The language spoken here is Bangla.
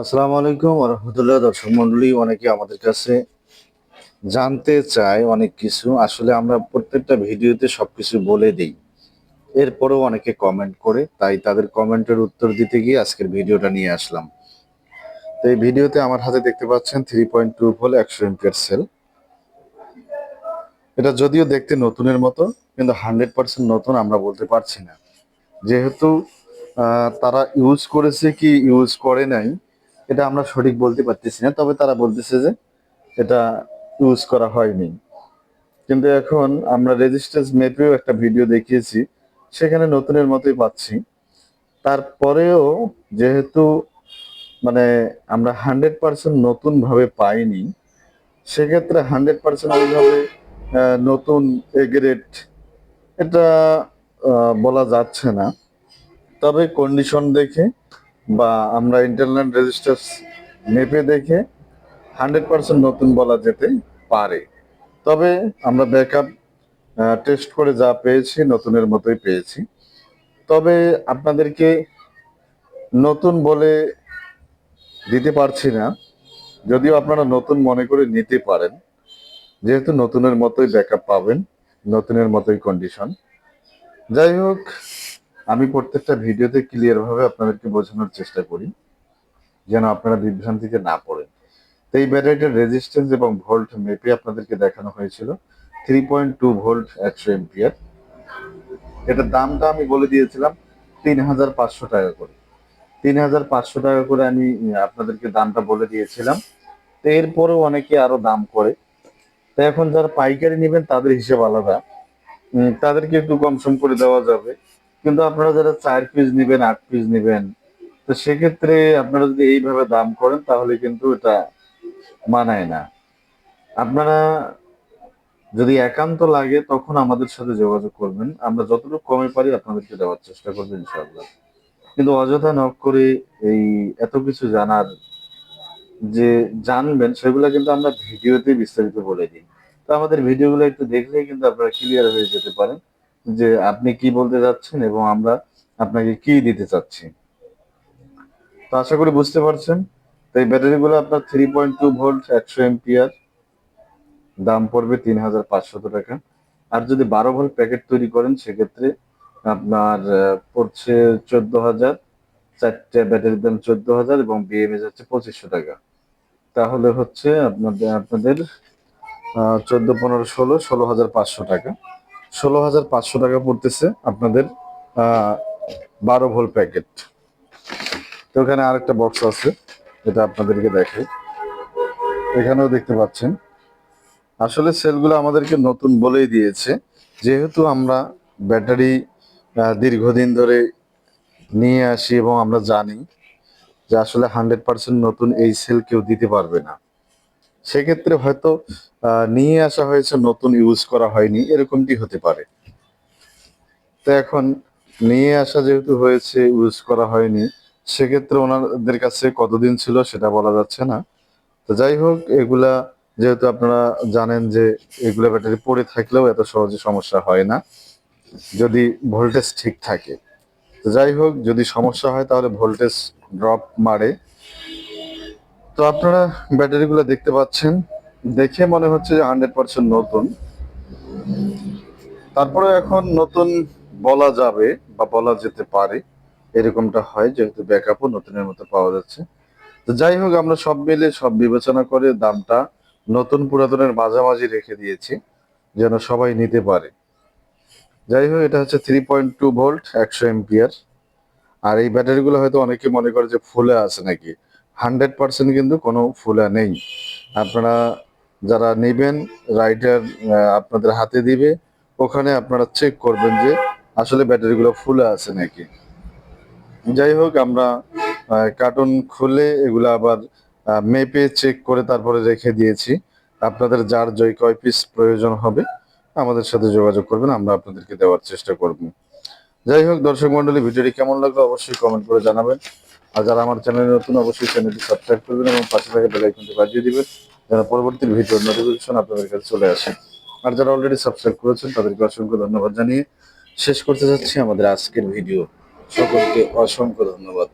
আসসালামু আলাইকুম রহমতুল্লাহ দর্শক মন্ডলী অনেকে আমাদের কাছে জানতে চায় অনেক কিছু। আসলে আমরা প্রত্যেকটা ভিডিওতে সব কিছু বলে দিই। এরপরেও অনেকে কমেন্ট করে, তাই তাদের কমেন্টের উত্তর দিতে গিয়ে আজকের ভিডিওটা নিয়ে আসলাম। তো এই ভিডিওতে আমার হাতে দেখতে পাচ্ছেন থ্রি পয়েন্ট টু ভোল একশো এমপিয়ার সেল এটা যদিও দেখতে নতুনের মতো, কিন্তু হান্ড্রেড পার্সেন্ট নতুন আমরা বলতে পারছি না। যেহেতু তারা ইউজ করেছে কি ইউজ করে নাই এটা আমরা সঠিক বলতে পারতেছি না, তবে তারা বলতেছে যে এটা ইউজ করা হয়নি। কিন্তু এখন আমরা রেজিস্ট্যান্স মেপেও একটা ভিডিও দেখিয়েছি, সেখানে নতুনের মতোই পাচ্ছি। তারপরেও যেহেতু মানে আমরা হান্ড্রেড পার্সেন্ট নতুন ভাবে পাইনি, সেক্ষেত্রে হান্ড্রেড পার্সেন্ট ওইভাবে নতুন এগ্রেড এটা বলা যাচ্ছে না। তবে কন্ডিশন দেখে বা আমরা ইন্টারনাল রেজিস্টার মেপে দেখে হান্ড্রেড পার্সেন্ট নতুন বলা যেতে পারে। তবে আমরা ব্যাকআপ টেস্ট করে যা পেয়েছি, নতুনের মতোই পেয়েছি। তবে আপনাদেরকে নতুন বলে দিতে পারছি না। যদিও আপনারা নতুন মনে করে নিতে পারেন। যেহেতু নতুনের মতোই ব্যাকআপ পাবেন, নতুনের মতোই কন্ডিশন যাই হোক আমি প্রত্যেকটা ভিডিওতে ক্লিয়ার ভাবে আপনাদেরকে বোঝানোর চেষ্টা করি, যেন আপনারা বিভ্রান্তিতে না পড়েন। তো এই ব্যাটারিটার রেজিস্ট্যান্স এবং ভোল্ট মেপে আপনাদেরকে দেখানো হয়েছিল থ্রি পয়েন্ট টু ভোল্ট একশো এম্পিয়ার এটার দামটা আমি বলে দিয়েছিলাম তিন হাজার পাঁচশো টাকা করে। তিন হাজার পাঁচশো টাকা করে আমি আপনাদেরকে দামটা বলে দিয়েছিলাম। তো এরপরেও অনেকে আরও দাম করে। তো এখন যারা পাইকারি নেবেন, তাদের হিসেব আলাদা। তাদেরকে একটু কম সম করে দেওয়া যাবে। কিন্তু আপনারা যারা চার পিস নেবেন, আট পিস নেবেন, তো সেক্ষেত্রে আপনারা যদি এইভাবে দাম করেন, তাহলে কিন্তু এটা মানায় না। আপনারা যদি একান্ত লাগে, তখন আমাদের সাথে যোগাযোগ করবেন। আমরা যতটুকু কমে পারি, আপনাদেরকে দেওয়ার চেষ্টা করব ইনশাআল্লাহ। কিন্তু অযথা নক করে এই এত কিছু জানার যে জানবেন, সেগুলো কিন্তু আমরা ভিডিওতে বিস্তারিত বলে দিই। তো আমাদের ভিডিওগুলো একটু দেখলেই কিন্তু আপনারা ক্লিয়ার হয়ে যেতে পারেন। যে আপনি কি বলতে যাচ্ছেন এবং আমরা আপনাকে কি দিতে চাচ্ছি। তো আশা করি বুঝতে পারছেন। তো এই ব্যাটারিগুলো আপনার থ্রি পয়েন্ট টু ভোল্ট একশো এমপিয়ার দাম পড়বে তিন হাজার পাঁচশত টাকা। আর যদি বারো ভোল্ট প্যাকেট তৈরি করেন, সেক্ষেত্রে আপনার পড়ছে চোদ্দ হাজার চারটে ব্যাটারির দাম চোদ্দ হাজার এবং বিএমএ যাচ্ছে পঁচিশশো টাকা। তাহলে হচ্ছে আপনাদের আপনাদের চোদ্দ, পনেরো, ষোলো ষোলো হাজার পাঁচশো টাকা। ষোলো হাজার পাঁচশো টাকা পড়তেছে আপনাদের বারো ভোল প্যাকেট। তো ওখানে আরেকটা বক্স আছে, এটা আপনাদেরকে দেখে এখানেও দেখতে পাচ্ছেন। আসলে সেলগুলো আমাদেরকে নতুন বলেই দিয়েছে। যেহেতু আমরা ব্যাটারি দীর্ঘদিন ধরে নিয়ে আসি এবং আমরা জানি যে আসলে হান্ড্রেড পার্সেন্ট নতুন এই সেল কেউ দিতে পারবে না। সেক্ষেত্রে হয়তো নিয়ে আসা হয়েছে, নতুন ইউজ করা হয়নি, এরকমটি হতে পারে। তো এখন নিয়ে আসা যেহেতু হয়েছে ইউজ করা হয়নি, সেক্ষেত্রে ওনাদের কাছে কতদিন ছিল সেটা বলা যাচ্ছে না। তো যাই হোক, এগুলা যেহেতু আপনারা জানেন যে এগুলা ব্যাটারি পড়ে থাকলেও এত সহজে সমস্যা হয় না, যদি ভোল্টেজ ঠিক থাকে। তো যাই হোক, যদি সমস্যা হয় তাহলে ভোল্টেজ ড্রপ মারে। তো আপনারা ব্যাটারিগুলো দেখতে পাচ্ছেন। দেখে মনে হচ্ছে যে হান্ড্রেড পার্সেন্ট নতুন। তারপরে এখন নতুন বলা যাবে বা বলা যেতে পারে, এরকমটা হয়, যেহেতু ব্যাকআপও নতুনের মতো পাওয়া যাচ্ছে। তো যাই হোক, আমরা সব মিলে সব বিবেচনা করে দামটা নতুন পুরাতনের মাঝামাঝি রেখে দিয়েছি, যেন সবাই নিতে পারে। যাই হোক, এটা হচ্ছে থ্রি পয়েন্ট টু ভোল্ট একশো এমপিয়ার। আর এই ব্যাটারিগুলো হয়তো অনেকে মনে করে যে ফুলে আছে নাকি। হান্ড্রেড পার্সেন্ট কিন্তু কোনো ফুলা নেই। আপনারা যারা নেবেন রাইটার আপনাদের হাতে দিবে, ওখানে আপনারা চেক করবেন যে আসলে ব্যাটারিগুলো ফুলে আছে নাকি। যাই হোক, আমরা কার্টুন খুলে এগুলো আবার মেপে চেক করে তারপরে রেখে দিয়েছি। আপনাদের যার জয় কয় পিস প্রয়োজন হবে, আমাদের সাথে যোগাযোগ করবেন, আমরা আপনাদেরকে দেওয়ার চেষ্টা করব। যাই হোক, দর্শক মন্ডলী ভিডিওটি কেমন লাগল অবশ্যই কমেন্ট করে জানাবেন। আর যারা আমার চ্যানেলে নতুন, অবশ্যই চ্যানেলটি সাবস্ক্রাইব করবেন এবং পাশে থাকা বেল আইকনটি বাজিয়ে দিবেন, যেন পরবর্তী ভিডিওর নোটিফিকেশন আপনাদের কাছে চলে আসে। আর যারা অলরেডি সাবস্ক্রাইব করেছেন, তাদেরকে অসংখ্য ধন্যবাদ জানিয়ে শেষ করতে যাচ্ছি আমাদের আজকের ভিডিও সকলকে অসংখ্য ধন্যবাদ।